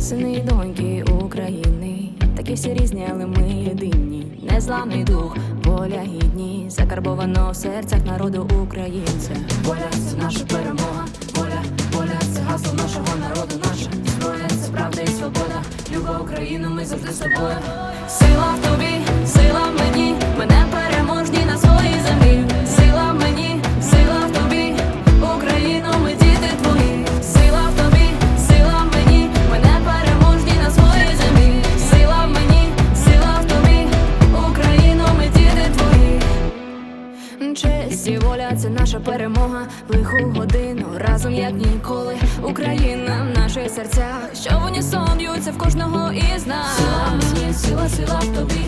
сини і доньки України, такі всі різні, але ми єдині. Незламний дух, воля гідні, закарбовано в серцях народу українця. Воля це наша перемога, воля, воля це гасло нашого народу, наша зброя, це правда і свобода. Люба Україну, ми завжди собою. Сила в тобі, сила. Честь і воля це наша перемога в лиху годину разом як ніколи. Україна в наших серцях, що в унісон б'ються в кожного із нас. Сила сила, сила в тобі,